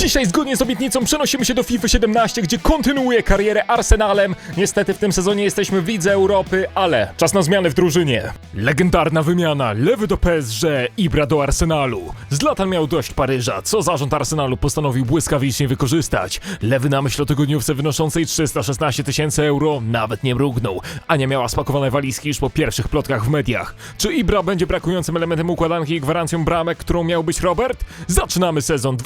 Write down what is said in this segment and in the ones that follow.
Dzisiaj zgodnie z obietnicą przenosimy się do FIFA 17, gdzie kontynuuję karierę Arsenalem. Niestety w tym sezonie jesteśmy w Lidze Europy, ale czas na zmiany w drużynie. Legendarna wymiana, lewy do PSG, Ibra do Arsenalu. Zlatan miał dość Paryża, co zarząd Arsenalu postanowił błyskawicznie wykorzystać. Lewy na myśl o tygodniówce wynoszącej 316 tysięcy euro nawet nie mrugnął. Ania miała spakowane walizki już po pierwszych plotkach w mediach. Czy Ibra będzie brakującym elementem układanki i gwarancją bramek, którą miał być Robert? Zaczynamy sezon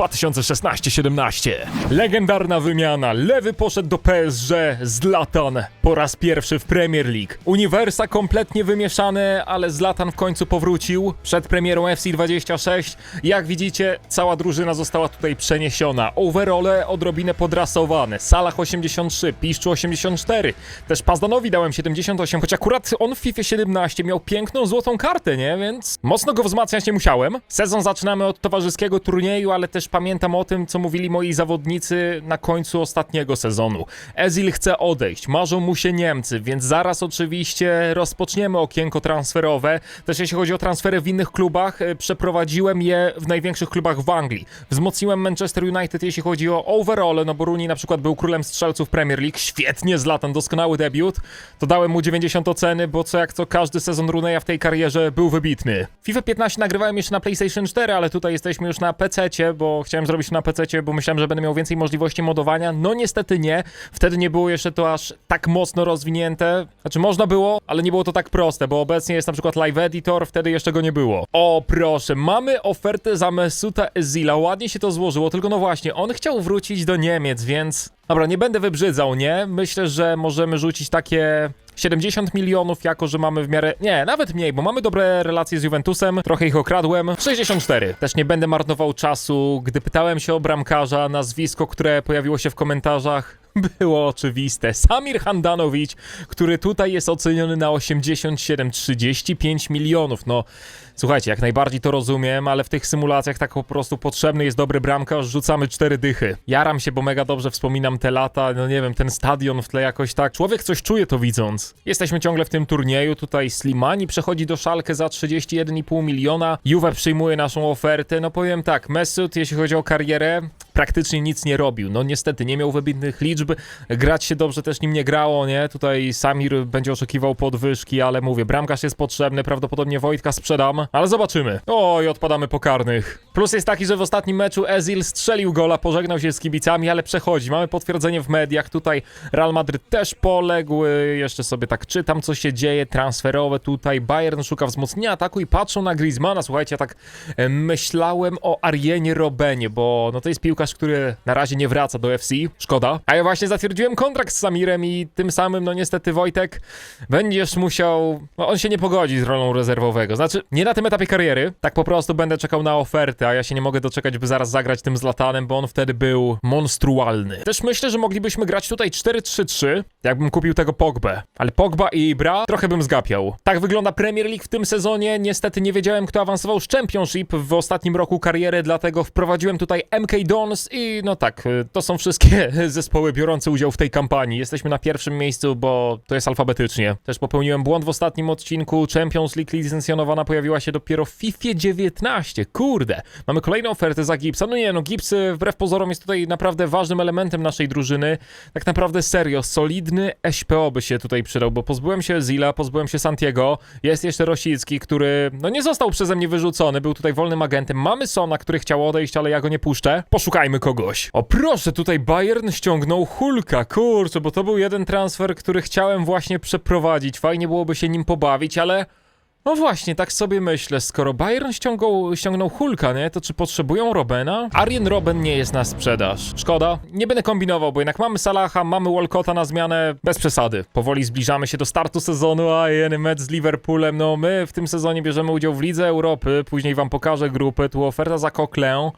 2016-17. Legendarna wymiana. Lewy poszedł do PSG, Zlatan po raz pierwszy w Premier League. Uniwersa kompletnie wymieszane, ale Zlatan w końcu powrócił przed premierą FC26. Jak widzicie, cała drużyna została tutaj przeniesiona. Overole odrobinę podrasowane. Salah 83, Piszczu 84. Też Pazdanowi dałem 78, choć akurat on w FIFA 17 miał piękną złotą kartę, nie? Więc mocno go wzmacniać nie musiałem. Sezon zaczynamy od towarzyskiego turnieju, ale też pamiętam o tym, co mówili moi zawodnicy na końcu ostatniego sezonu. Ezil chce odejść, marzą mu się Niemcy, więc zaraz oczywiście rozpoczniemy okienko transferowe. Też jeśli chodzi o transfery w innych klubach, e, przeprowadziłem je w największych klubach w Anglii. Wzmocniłem Manchester United, jeśli chodzi o overall, no bo Rooney na przykład był królem strzelców Premier League, świetnie z latem, doskonały debiut. To dałem mu 90 oceny, bo co jak co każdy sezon Rooneya w tej karierze był wybitny. FIFA 15 nagrywałem jeszcze na PlayStation 4, ale tutaj jesteśmy już na PC, bo chciałem zrobić na PC, bo myślałem, że będę miał więcej możliwości modowania. No niestety nie. Wtedy nie było jeszcze to aż tak mocno rozwinięte. Znaczy można było, ale nie było to tak proste, bo obecnie jest na przykład Live Editor, wtedy jeszcze go nie było. O proszę, mamy ofertę za Mesuta Ezila. Ładnie się to złożyło, tylko no właśnie, on chciał wrócić do Niemiec, więc... Dobra, nie będę wybrzydzał, nie? Myślę, że możemy rzucić takie 70 milionów, jako że mamy w miarę. Nie, nawet mniej, bo mamy dobre relacje z Juventusem, trochę ich okradłem. 64. Też nie będę marnował czasu. Gdy pytałem się o bramkarza, nazwisko, które pojawiło się w komentarzach, było oczywiste. Samir Handanowicz, który tutaj jest oceniony na 87-35 milionów. No, słuchajcie, jak najbardziej to rozumiem, ale w tych symulacjach tak po prostu potrzebny jest dobry bramkarz, rzucamy cztery dychy. Jaram się, bo mega dobrze wspominam te lata, no nie wiem, ten stadion w tle jakoś tak. Człowiek coś czuje to widząc. Jesteśmy ciągle w tym turnieju, tutaj Slimani przechodzi do Szalkę za 31,5 miliona, Juve przyjmuje naszą ofertę, no powiem tak, Mesut, jeśli chodzi o karierę, praktycznie nic nie robił. No niestety, nie miał wybitnych liczb, grać się dobrze też nim nie grało, nie? Tutaj Samir będzie oszukiwał podwyżki, ale mówię, bramkarz jest potrzebny, prawdopodobnie Wojtka sprzedam, ale zobaczymy. Oj, odpadamy po karnych. Plus jest taki, że w ostatnim meczu Ezil strzelił gola, pożegnał się z kibicami, ale przechodzi. Mamy potwierdzenie w mediach, tutaj Real Madryt też poległ, jeszcze sobie tak czytam, co się dzieje, transferowe tutaj, Bayern szuka wzmocnienia ataku i patrzą na Griezmana, słuchajcie, ja tak e, myślałem o Arienie Robenie, bo no to jest piłkarz, który na razie nie wraca do FC, szkoda. A ja właśnie zatwierdziłem kontrakt z Samirem i tym samym, no niestety Wojtek, będziesz musiał, no on się nie pogodzi z rolą rezerwowego, znaczy nie na tym etapie kariery, tak po prostu będę czekał na ofertę, a ja się nie mogę doczekać, by zaraz zagrać tym Zlatanem, bo on wtedy był monstrualny. Też myślę, że moglibyśmy grać tutaj 4-3-3, jakbym kupił tego Pogbę, ale Pogba i Ibra trochę bym zgapiał. Tak wygląda Premier League w tym sezonie, niestety nie wiedziałem, kto awansował z Championship w ostatnim roku kariery, dlatego wprowadziłem tutaj MK Dons i no tak, y, to są wszystkie zespoły biorące udział w tej kampanii. Jesteśmy na pierwszym miejscu, bo to jest alfabetycznie. Też popełniłem błąd w ostatnim odcinku. Champions League licencjonowana pojawiła się dopiero w FIFA 19. Kurde, mamy kolejną ofertę za Gipsa. No nie, no Gips y, wbrew pozorom jest tutaj naprawdę ważnym elementem naszej drużyny. Tak naprawdę serio, solidny SPO by się tutaj przydał, bo pozbyłem się Zila, pozbyłem się Santiago. Jest jeszcze Rosicki, który no nie został przeze mnie wyrzucony, był tutaj wolnym agentem. Mamy Sona, który chciał odejść, ale ja go nie puszczę. Poszukajmy kogoś. O proszę, tutaj Bayern ściągnął Hulka, kurczę, bo to był jeden transfer, który chciałem właśnie przeprowadzić. Fajnie byłoby się nim pobawić, ale... No właśnie, tak sobie myślę, skoro Bayern ściągnął, ściągnął Hulka, nie, to czy potrzebują Robena? Arjen Robben nie jest na sprzedaż. Szkoda. Nie będę kombinował, bo jednak mamy Salaha, mamy Walcota na zmianę, bez przesady. Powoli zbliżamy się do startu sezonu, a jeden mecz z Liverpoolem, no my w tym sezonie bierzemy udział w Lidze Europy, później wam pokażę grupy, tu oferta za Coquelin.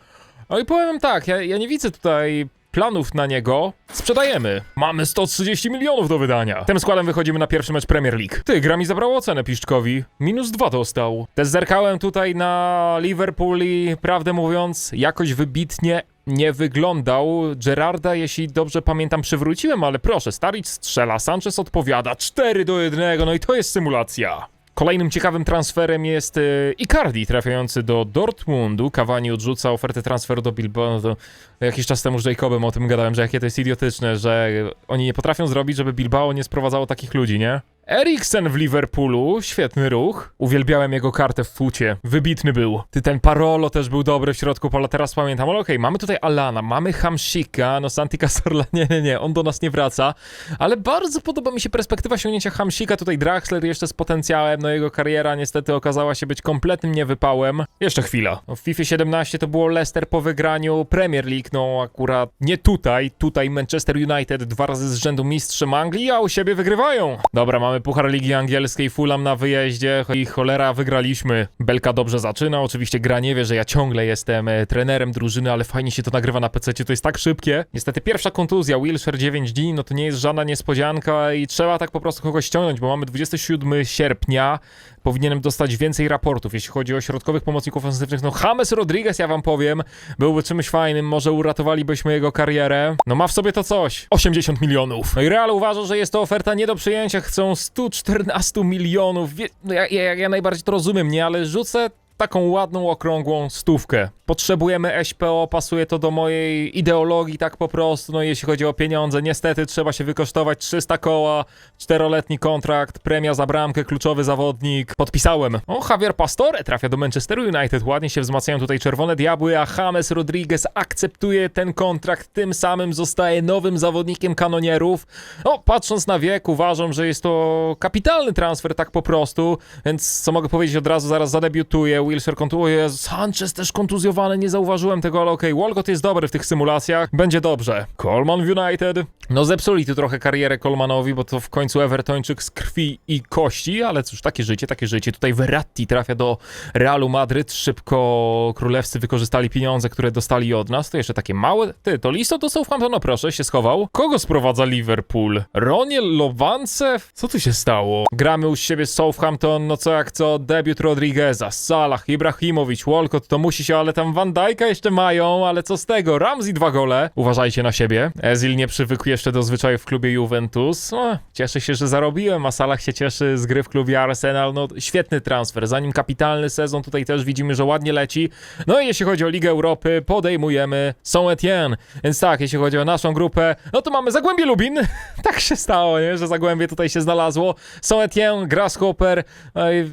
No i powiem tak, ja, ja nie widzę tutaj planów na niego. Sprzedajemy. Mamy 130 milionów do wydania. Tym składem wychodzimy na pierwszy mecz Premier League. Ty, gra mi zabrało ocenę Piszczkowi. Minus dwa dostał. Też zerkałem tutaj na Liverpool i prawdę mówiąc, jakoś wybitnie nie wyglądał. Gerarda, jeśli dobrze pamiętam, przywróciłem, ale proszę, Staric strzela, Sanchez odpowiada. 4 do 1, no i to jest symulacja. Kolejnym ciekawym transferem jest e, Icardi trafiający do Dortmundu. Cavani odrzuca ofertę transferu do Bilbao. To jakiś czas temu z Jacobem o tym gadałem, że jakie to jest idiotyczne, że oni nie potrafią zrobić, żeby Bilbao nie sprowadzało takich ludzi, nie? Eriksen w Liverpoolu, świetny ruch. Uwielbiałem jego kartę w fucie. Wybitny był. Ty ten Parolo też był dobry w środku pola, teraz pamiętam. Ale okej, mamy tutaj Alana, mamy Hamsika, no Santi Cazorla, nie, nie, nie, on do nas nie wraca. Ale bardzo podoba mi się perspektywa sięgnięcia Hamsika, tutaj Draxler jeszcze z potencjałem, no jego kariera niestety okazała się być kompletnym niewypałem. Jeszcze chwila. No, w FIFA 17 to było Leicester po wygraniu Premier League, no akurat nie tutaj, tutaj Manchester United dwa razy z rzędu mistrzem Anglii, a u siebie wygrywają. Dobra, mamy Puchar Ligi Angielskiej, Fulham na wyjeździe i cholera wygraliśmy. Belka dobrze zaczyna, oczywiście gra nie wie, że ja ciągle jestem e, trenerem drużyny, ale fajnie się to nagrywa na PC, to jest tak szybkie. Niestety pierwsza kontuzja, Wilshire 9 dni, no to nie jest żadna niespodzianka i trzeba tak po prostu kogoś ściągnąć, bo mamy 27 sierpnia, powinienem dostać więcej raportów, jeśli chodzi o środkowych pomocników ofensywnych. No James Rodriguez, ja wam powiem, byłby czymś fajnym, może uratowalibyśmy jego karierę. No ma w sobie to coś. 80 milionów. No i Real uważa, że jest to oferta nie do przyjęcia, chcą 114 milionów. No ja, ja, ja najbardziej to rozumiem, nie, ale rzucę taką ładną, okrągłą stówkę. Potrzebujemy SPO, pasuje to do mojej ideologii tak po prostu, no jeśli chodzi o pieniądze, niestety trzeba się wykosztować 300 koła, czteroletni kontrakt, premia za bramkę, kluczowy zawodnik. Podpisałem. O, Javier Pastore trafia do Manchesteru United, ładnie się wzmacniają tutaj czerwone diabły, a James Rodriguez akceptuje ten kontrakt, tym samym zostaje nowym zawodnikiem kanonierów. O, patrząc na wiek, uważam, że jest to kapitalny transfer tak po prostu, więc co mogę powiedzieć od razu, zaraz zadebiutuje, Wilshire kontuzuje, Sanchez też kontuzjowany, nie zauważyłem tego, ale okej, Walcott jest dobry w tych symulacjach, będzie dobrze. Coleman United, no zepsuli tu trochę karierę Colemanowi, bo to w końcu Evertończyk z krwi i kości, ale cóż, takie życie, takie życie. Tutaj Verratti trafia do Realu Madryt, szybko królewscy wykorzystali pieniądze, które dostali od nas, to jeszcze takie małe, ty, to listo do Southamptonu, proszę, się schował. Kogo sprowadza Liverpool? Roniel Lowancew? Co tu się stało? Gramy u siebie Southampton, no co jak co, debiut Rodrigueza, Salah, Ibrahimowicz, Walcott, to musi się, ale tam Van Dijk'a jeszcze mają, ale co z tego? Ramsey dwa gole. Uważajcie na siebie. Ezil nie przywykł jeszcze do zwyczaju w klubie Juventus. No, cieszę się, że zarobiłem, a Salah się cieszy z gry w klubie Arsenal. No, świetny transfer. Zanim kapitalny sezon, tutaj też widzimy, że ładnie leci. No i jeśli chodzi o Ligę Europy, podejmujemy Saint-Etienne. Więc tak, jeśli chodzi o naszą grupę, no to mamy Zagłębie Lubin. tak się stało, nie? Że Zagłębie tutaj się znalazło. Saint-Etienne, Grasshopper, no i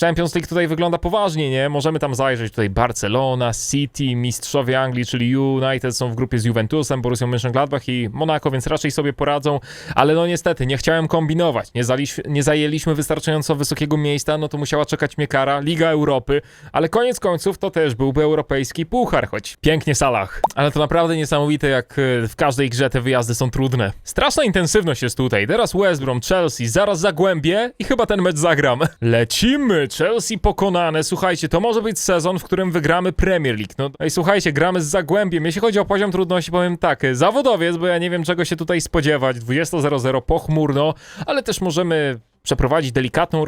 Champions League tutaj wygląda poważnie, nie? Możemy tam zajrzeć tutaj Barcelona, City, mistrzowie Anglii, czyli United są w grupie z Juventusem, Borussią Mönchengladbach i Monaco, więc raczej sobie poradzą, ale no niestety, nie chciałem kombinować, nie, zaliś, nie zajęliśmy wystarczająco wysokiego miejsca, no to musiała czekać mnie kara, Liga Europy, ale koniec końców to też byłby europejski puchar, choć pięknie Salah. Ale to naprawdę niesamowite, jak e, w każdej grze te wyjazdy są trudne. Straszna intensywność jest tutaj, teraz West Brom, Chelsea, zaraz Zagłębie i chyba ten mecz zagram. Lecimy! Chelsea pokonane. Słuchajcie, to może być sezon, w którym wygramy Premier League. No i słuchajcie, gramy z Zagłębiem. Jeśli chodzi o poziom trudności, powiem tak, zawodowiec, bo ja nie wiem czego się tutaj spodziewać. 20.00 pochmurno, ale też możemy przeprowadzić delikatną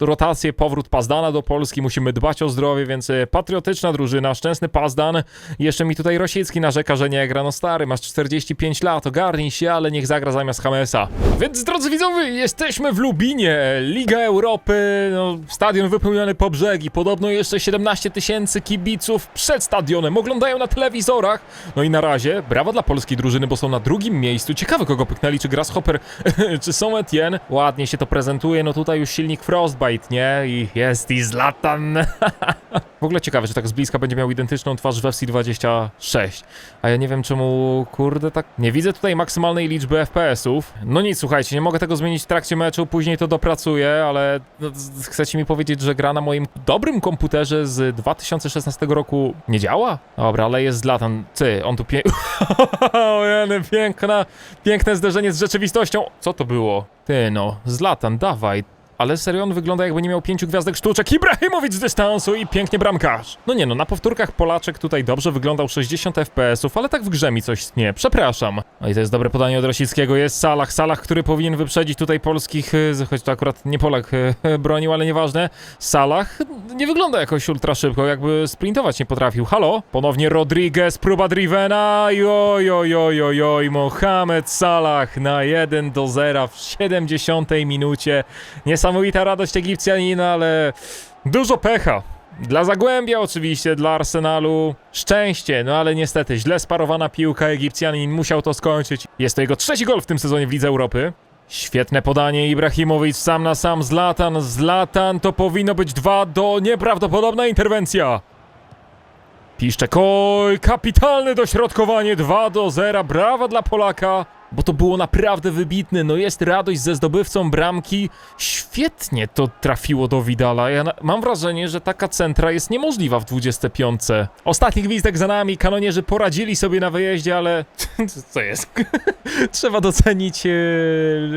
rotację, powrót Pazdana do Polski, musimy dbać o zdrowie, więc e, patriotyczna drużyna, szczęsny Pazdan. Jeszcze mi tutaj Rosicki narzeka, że nie gra, no stary, masz 45 lat, ogarnij się, ale niech zagra zamiast Hamesa. Więc drodzy widzowie, jesteśmy w Lubinie, Liga Europy, no, stadion wypełniony po brzegi, podobno jeszcze 17 tysięcy kibiców przed stadionem, oglądają na telewizorach. No i na razie, brawo dla polskiej drużyny, bo są na drugim miejscu. Ciekawe kogo pyknęli, czy Grasshopper, czy są Etienne. Ładnie się to prezentuje, no tutaj już silnik Frostbite, nie? I jest i Zlatan. w ogóle ciekawe, że tak z bliska będzie miał identyczną twarz w FC26. A ja nie wiem czemu, kurde, tak... Nie widzę tutaj maksymalnej liczby FPS-ów. No nic, słuchajcie, nie mogę tego zmienić w trakcie meczu, później to dopracuję, ale no, chcecie mi powiedzieć, że gra na moim dobrym komputerze z 2016 roku nie działa? Dobra, ale jest Zlatan. Ty, on tu pie... Ojeny, piękna, piękne zderzenie z rzeczywistością. Co to było? Ty no, Zlatan, dawaj. Ale serio, on wygląda jakby nie miał pięciu gwiazdek sztuczek. Ibrahimowicz z dystansu i pięknie bramkarz. No nie no, na powtórkach Polaczek tutaj dobrze wyglądał 60 FPS-ów, ale tak w grze mi coś nie. Przepraszam. No i to jest dobre podanie od Rosickiego. Jest Salah. Salah, który powinien wyprzedzić tutaj polskich, y, choć to akurat nie Polak y, bronił, ale nieważne. Salah nie wygląda jakoś ultra szybko, jakby sprintować nie potrafił. Halo? Ponownie Rodriguez, próba Drivena. Joj, oj, oj, oj, oj, Mohamed Salah na 1 do 0 w 70 minucie. Niesamowita radość Egipcjanina, ale dużo pecha. Dla Zagłębia oczywiście, dla Arsenalu szczęście, no ale niestety źle sparowana piłka, Egipcjanin musiał to skończyć. Jest to jego trzeci gol w tym sezonie w Lidze Europy. Świetne podanie, Ibrahimowicz sam na sam, Zlatan, Zlatan, to powinno być 2 do nieprawdopodobna interwencja. Piszczek, oj, kapitalne dośrodkowanie, 2 do 0, brawa dla Polaka, bo to było naprawdę wybitne, no jest radość ze zdobywcą bramki, świetnie to trafiło do Widala, ja mam wrażenie, że taka centra jest niemożliwa w 25. Ostatni gwizdek za nami, kanonierzy poradzili sobie na wyjeździe, ale co jest? Trzeba docenić e,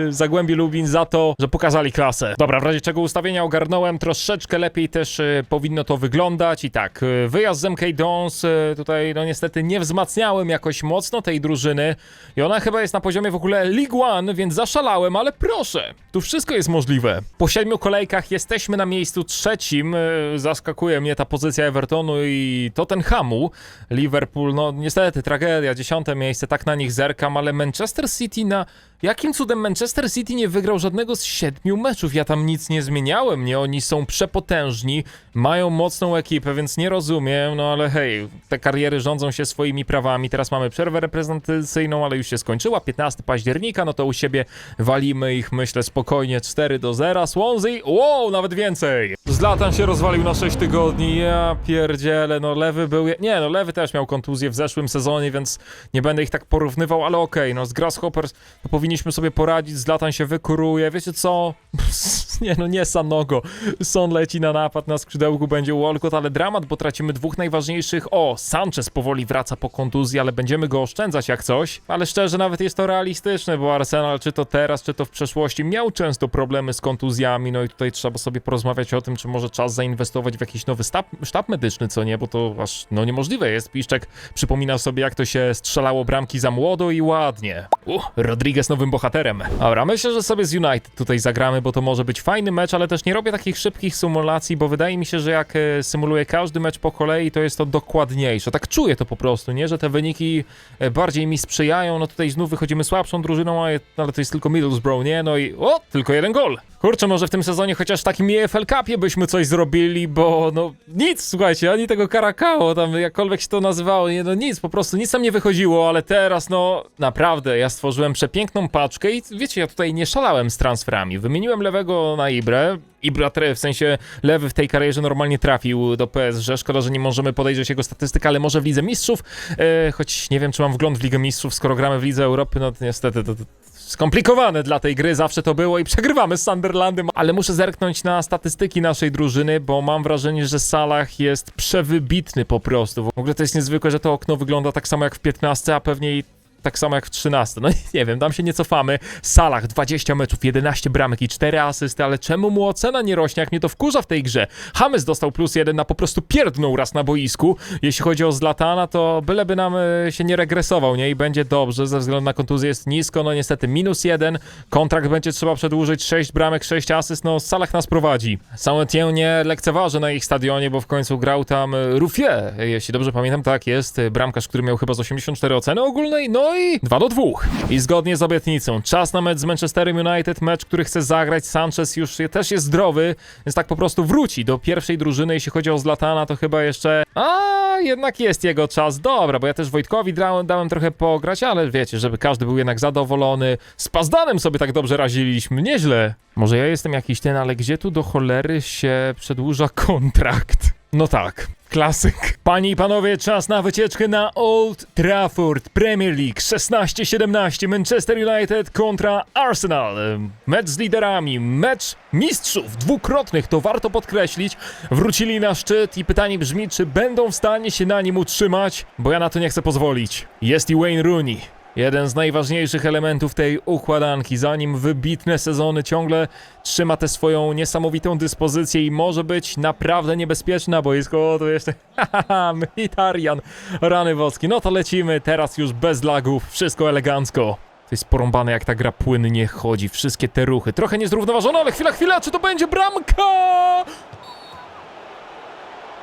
Zagłębie Lubin za to, że pokazali klasę. Dobra, w razie czego ustawienia ogarnąłem, troszeczkę lepiej też e, powinno to wyglądać. I tak, e, wyjazd z MK Dons, tutaj no niestety nie wzmacniałem jakoś mocno tej drużyny. I ona chyba jest na poziomie w ogóle League One, więc zaszalałem, ale proszę, tu wszystko jest możliwe. Po siedmiu kolejkach jesteśmy na miejscu trzecim, e, zaskakuje mnie ta pozycja Evertonu i Tottenhamu. Liverpool, no niestety tragedia, dziesiąte miejsce, tak na nich zerkam, ale Manchester City na... Jakim cudem Manchester City nie wygrał żadnego z siedmiu meczów? Ja tam nic nie zmieniałem, nie? Oni są przepotężni, mają mocną ekipę, więc nie rozumiem, no ale hej, te kariery rządzą się swoimi prawami. Teraz mamy przerwę reprezentacyjną, ale już się skończyła, 15 października, no to u siebie walimy ich, myślę, spokojnie 4 do 0. Swansea, wow, nawet więcej! Zlatan się rozwalił na 6 tygodni, ja pierdzielę, no lewy był, nie no lewy też miał kontuzję w zeszłym sezonie, więc nie będę ich tak porównywał, ale okej, no z Grasshoppers to powinniśmy sobie poradzić, Zlatan się wykuruje, wiecie co? nie no, nie Sanogo, Son leci na napad, na skrzydełku będzie Walcott, ale dramat, bo tracimy dwóch najważniejszych, o, Sanchez powoli wraca po kontuzji, ale będziemy go oszczędzać jak coś, ale szczerze nawet jest to realistyczne, bo Arsenal, czy to teraz, czy to w przeszłości, miał często problemy z kontuzjami, no i tutaj trzeba sobie porozmawiać o tym, czy może czas zainwestować w jakiś nowy sztab, sztab medyczny, co nie, bo to aż, no niemożliwe jest. Piszczek przypominał sobie, jak to się strzelało bramki za młodo i ładnie. Uh, Rodriguez nowym bohaterem. Dobra, myślę, że sobie z United tutaj zagramy, bo to może być fajny mecz, ale też nie robię takich szybkich symulacji, bo wydaje mi się, że jak e, symuluję każdy mecz po kolei, to jest to dokładniejsze. Tak czuję to po prostu, nie? Że te wyniki e, bardziej mi sprzyjają. No tutaj znów wychodzimy słabszą drużyną, ale, to jest tylko Middlesbrough, nie? No i o, tylko jeden gol. Kurczę, może w tym sezonie chociaż w takim EFL Cupie byśmy coś zrobili, bo no nic, słuchajcie, ani tego Karakao, tam jakkolwiek się to nazywało, nie, no nic, po prostu nic tam nie wychodziło, ale teraz no naprawdę, ja stworzyłem przepiękną paczkę i wiecie, ja tutaj nie szalałem z transferami. Wymieniłem lewego na Ibrę, Ibra w sensie lewy w tej karierze normalnie trafił do PSG. Szkoda, że nie możemy podejrzeć jego statystyk, ale może w Lidze Mistrzów. E, choć nie wiem, czy mam wgląd w Ligę Mistrzów, skoro gramy w Lidze Europy, no to niestety to, to skomplikowane dla tej gry, zawsze to było i przegrywamy z Sunderlandem, ale muszę zerknąć na statystyki naszej drużyny, bo mam wrażenie, że Salah jest przewybitny po prostu. W ogóle to jest niezwykłe, że to okno wygląda tak samo jak w 15, a pewnie i tak samo jak w 13. No nie wiem, tam się nie cofamy. Salah 20 meczów, 11 bramek i 4 asysty, ale czemu mu ocena nie rośnie, jak mnie to wkurza w tej grze? James dostał plus jeden na po prostu pierdnął raz na boisku. Jeśli chodzi o Zlatana, to byleby nam e, się nie regresował, nie? I będzie dobrze, ze względu na kontuzję jest nisko, no niestety minus jeden. Kontrakt będzie trzeba przedłużyć, 6 bramek, 6 asyst, no Salah nas prowadzi. Saint-Étienne nie lekceważy na ich stadionie, bo w końcu grał tam e, Ruffier, jeśli dobrze pamiętam, tak jest, e, bramkarz, który miał chyba z 84 oceny ogólnej, no i 2 do 2. I zgodnie z obietnicą, czas na mecz z Manchesterem United, mecz, który chce zagrać, Sanchez już też jest zdrowy, więc tak po prostu wróci do pierwszej drużyny, jeśli chodzi o Zlatana, to chyba jeszcze... A jednak jest jego czas, dobra, bo ja też Wojtkowi dałem, dałem trochę pograć, ale wiecie, żeby każdy był jednak zadowolony, z Pazdanem sobie tak dobrze raziliśmy, nieźle. Może ja jestem jakiś ten, ale gdzie tu do cholery się przedłuża kontrakt? No tak, klasyk. Panie i panowie, czas na wycieczkę na Old Trafford Premier League 16-17 Manchester United kontra Arsenal. Mecz z liderami, mecz mistrzów dwukrotnych, to warto podkreślić. Wrócili na szczyt i pytanie brzmi, czy będą w stanie się na nim utrzymać, bo ja na to nie chcę pozwolić. Jest i Wayne Rooney. Jeden z najważniejszych elementów tej układanki, zanim wybitne sezony ciągle trzyma tę swoją niesamowitą dyspozycję i może być naprawdę niebezpieczny na boisku. O, to jeszcze hahaha, Mkhitaryan, rany woskie. No to lecimy, teraz już bez lagów, wszystko elegancko. To jest porąbane jak ta gra płynnie chodzi, wszystkie te ruchy. Trochę niezrównoważone, ale chwila, chwila, czy to będzie bramka?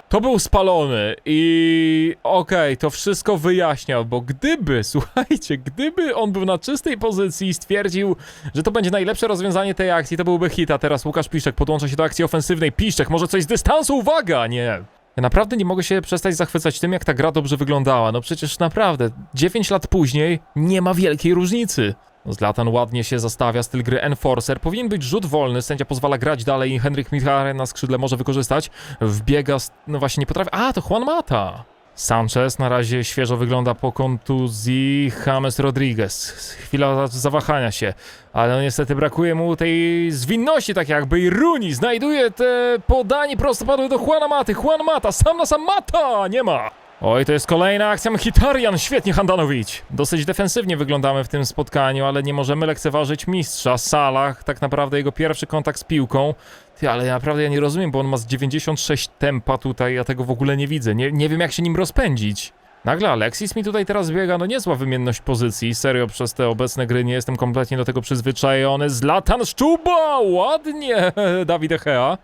To był spalony i okej, to wszystko wyjaśniał, bo gdyby, słuchajcie, gdyby on był na czystej pozycji i stwierdził, że to będzie najlepsze rozwiązanie tej akcji, to byłby hit, a teraz Łukasz Piszczek podłącza się do akcji ofensywnej. Piszczek, może coś z dystansu, uwaga, nie! Ja naprawdę nie mogę się przestać zachwycać tym, jak ta gra dobrze wyglądała. No przecież naprawdę, 9 lat później nie ma wielkiej różnicy. Zlatan ładnie się zastawia, styl gry Enforcer. Powinien być rzut wolny, sędzia pozwala grać dalej i Henryk Micharen na skrzydle może wykorzystać. Wbiega, no właśnie nie potrafi... A, to Juan Mata! Sanchez na razie świeżo wygląda po kontuzji James Rodriguez. Chwila zawahania się, ale no niestety brakuje mu tej zwinności, tak jakby i Runi znajduje te podanie prostopadłe do Juana Maty. Juan Mata, sam na sam Mata! Nie ma! Oj, to jest kolejna akcja Mkhitaryan, świetnie Handanowicz. Dosyć defensywnie wyglądamy w tym spotkaniu, ale nie możemy lekceważyć mistrza. Salah, tak naprawdę jego pierwszy kontakt z piłką. Ty, ale naprawdę ja nie rozumiem, bo on ma z 96 tempa tutaj, ja tego w ogóle nie widzę. Nie, nie wiem jak się nim rozpędzić. Nagle Alexis mi tutaj teraz biega, no niezła wymienność pozycji. Serio, przez te obecne gry nie jestem kompletnie do tego przyzwyczajony. Zlatan Szczuba! Ładnie, Dawid Echea.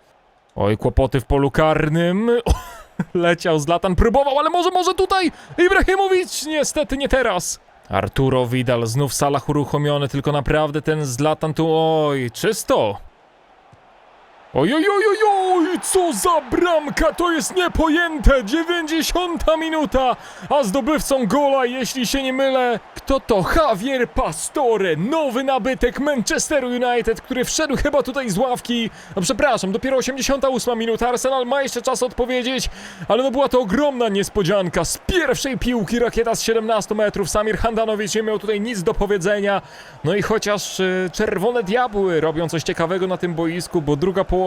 Oj, kłopoty w polu karnym. Leciał Zlatan, próbował, ale może, może tutaj Ibrahimowicz! Niestety nie teraz. Arturo Vidal, znów Salah uruchomiony, tylko naprawdę ten Zlatan tu, oj, czysto. Oj, oj, oj, oj, oj, co za bramka, to jest niepojęte, 90 minuta, a zdobywcą gola, jeśli się nie mylę, kto to? Javier Pastore, nowy nabytek Manchester United, który wszedł chyba tutaj z ławki, no przepraszam, dopiero 88 minuta, Arsenal ma jeszcze czas odpowiedzieć, ale no była to ogromna niespodzianka, z pierwszej piłki rakieta z 17 metrów, Samir Handanowicz nie miał tutaj nic do powiedzenia, no i chociaż y, czerwone diabły robią coś ciekawego na tym boisku, bo druga połowa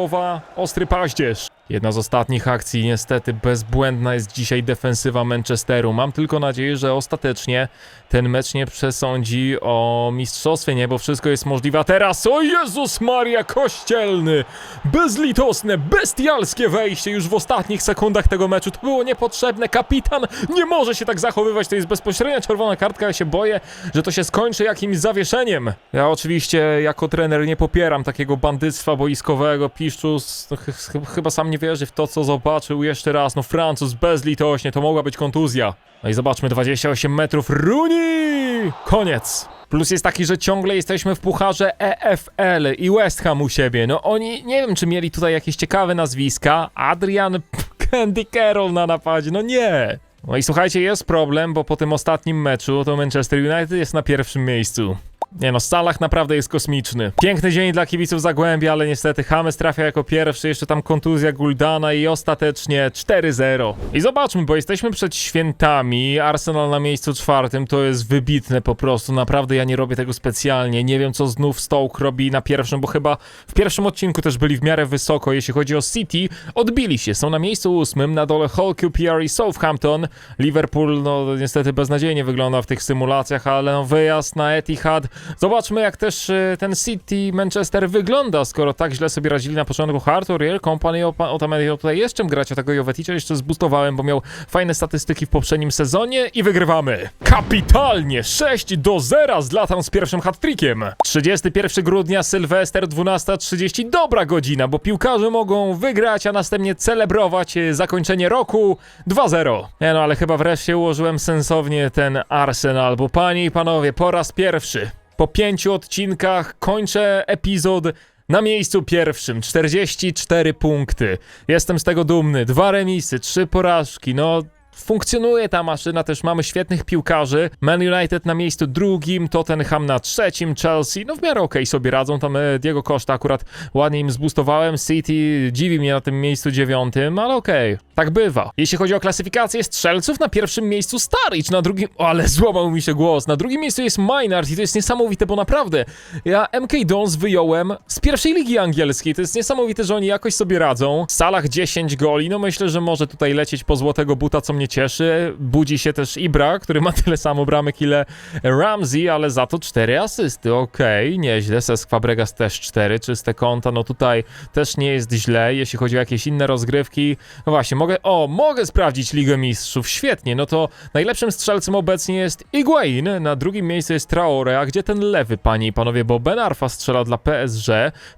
ostry paździerz. Jedna z ostatnich akcji, niestety bezbłędna jest dzisiaj defensywa Manchesteru. Mam tylko nadzieję, że ostatecznie ten mecz nie przesądzi o mistrzostwie, nie, bo wszystko jest możliwe. A teraz, o Jezus Maria Kościelny! Bezlitosne, bestialskie wejście już w ostatnich sekundach tego meczu. To było niepotrzebne. Kapitan nie może się tak zachowywać. To jest bezpośrednia czerwona kartka. Ja się boję, że to się skończy jakimś zawieszeniem. Ja oczywiście jako trener nie popieram takiego bandyctwa boiskowego. Piszczu ch- ch- chyba sam nie wierzy w to, co zobaczył jeszcze raz. No Francuz bezlitośnie, to mogła być kontuzja. No i zobaczmy, 28 metrów. Rooney! Koniec. Plus jest taki, że ciągle jesteśmy w pucharze EFL i West Ham u siebie. No oni, nie wiem, czy mieli tutaj jakieś ciekawe nazwiska. Adrian Candy Carroll na napadzie, no nie. No i słuchajcie, jest problem, bo po tym ostatnim meczu to Manchester United jest na pierwszym miejscu. Nie no, Salah naprawdę jest kosmiczny. Piękny dzień dla kibiców Zagłębia, ale niestety James trafia jako pierwszy, jeszcze tam kontuzja Guldana i ostatecznie 4-0. I zobaczmy, bo jesteśmy przed świętami, Arsenal na miejscu czwartym, to jest wybitne po prostu, naprawdę ja nie robię tego specjalnie, nie wiem co znów Stoke robi na pierwszym, bo chyba w pierwszym odcinku też byli w miarę wysoko, jeśli chodzi o City, odbili się, są na miejscu ósmym, na dole Hull, QPR i Southampton, Liverpool no niestety beznadziejnie wygląda w tych symulacjach, ale no wyjazd na Etihad, Zobaczmy, jak też y, ten City Manchester wygląda, skoro tak źle sobie radzili na początku Arthur, Real Company, Opa- Otamedio tutaj jeszcze gra tego Joveticza, jeszcze zboostowałem, bo miał fajne statystyki w poprzednim sezonie i wygrywamy. Kapitalnie! 6 do 0 z Latan z pierwszym hat-trickiem. 31 grudnia, Sylwester, 12.30, dobra godzina, bo piłkarze mogą wygrać, a następnie celebrować y, zakończenie roku 2-0. Nie no, ale chyba wreszcie ułożyłem sensownie ten Arsenal, bo panie i panowie, po raz pierwszy po pięciu odcinkach kończę epizod na miejscu pierwszym. 44 punkty. Jestem z tego dumny. Dwa remisy, trzy porażki. No. Funkcjonuje ta maszyna, też mamy świetnych piłkarzy. Man United na miejscu drugim, Tottenham na trzecim, Chelsea, no w miarę okej sobie radzą, tam e, Diego Costa akurat ładnie im zboostowałem, City dziwi mnie na tym miejscu dziewiątym, ale okej, tak bywa. Jeśli chodzi o klasyfikację strzelców, na pierwszym miejscu Staricz, na drugim, o, ale złamał mi się głos, na drugim miejscu jest Maynard i to jest niesamowite, bo naprawdę, ja MK Dons wyjąłem z pierwszej ligi angielskiej, to jest niesamowite, że oni jakoś sobie radzą. W salach 10 goli, no myślę, że może tutaj lecieć po złotego buta, co mnie cieszy. Budzi się też Ibra, który ma tyle samo bramek, ile Ramsey, ale za to 4 asysty, okej, nieźle. Cesc Fabregas też 4, czyste konta, no tutaj też nie jest źle, jeśli chodzi o jakieś inne rozgrywki. No właśnie, mogę, o, mogę sprawdzić Ligę Mistrzów, świetnie, no to najlepszym strzelcem obecnie jest Iguain, na drugim miejscu jest Traore, a gdzie ten lewy, panie i panowie, bo Ben Arfa strzela dla PSG,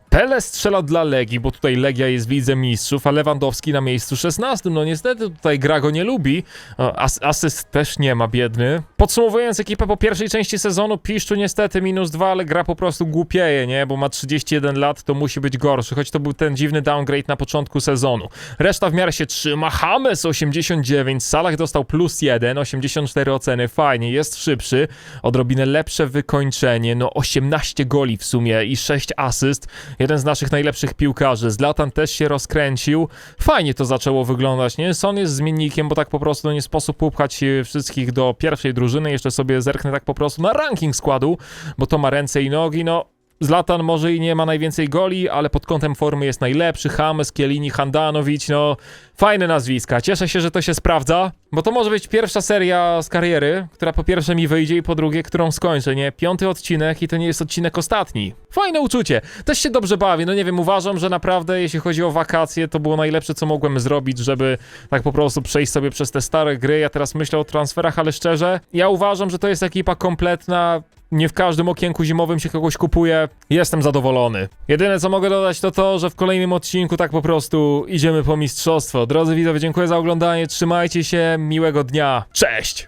Pele strzela dla Legii, bo tutaj Legia jest widzem mistrzów, a Lewandowski na miejscu 16. No niestety tutaj gra go nie lubi. As asyst też nie ma, biedny. Podsumowując ekipę po pierwszej części sezonu, Piszczu niestety minus 2, ale gra po prostu głupieje, nie? Bo ma 31 lat, to musi być gorszy, choć to był ten dziwny downgrade na początku sezonu. Reszta w miarę się trzyma. James 89, Salah dostał plus 1, 84 oceny, fajnie, jest szybszy. Odrobinę lepsze wykończenie, no 18 goli w sumie i 6 asyst. Jeden z naszych najlepszych piłkarzy. Zlatan też się rozkręcił. Fajnie to zaczęło wyglądać, nie? Son jest zmiennikiem, bo tak po prostu no nie sposób upchać e, wszystkich do pierwszej drużyny. Jeszcze sobie zerknę tak po prostu na ranking składu, bo to ma ręce i nogi, no... Zlatan może i nie ma najwięcej goli, ale pod kątem formy jest najlepszy. James, Kielini, Handanowicz, no fajne nazwiska. Cieszę się, że to się sprawdza, bo to może być pierwsza seria z kariery, która po pierwsze mi wyjdzie i po drugie, którą skończę, nie? Piąty odcinek i to nie jest odcinek ostatni. Fajne uczucie. Też się dobrze bawię, no nie wiem, uważam, że naprawdę jeśli chodzi o wakacje, to było najlepsze, co mogłem zrobić, żeby tak po prostu przejść sobie przez te stare gry. Ja teraz myślę o transferach, ale szczerze, ja uważam, że to jest ekipa kompletna, nie w każdym okienku zimowym się kogoś kupuje. Jestem zadowolony. Jedyne co mogę dodać to to, że w kolejnym odcinku tak po prostu idziemy po mistrzostwo. Drodzy widzowie, dziękuję za oglądanie. Trzymajcie się, miłego dnia. Cześć!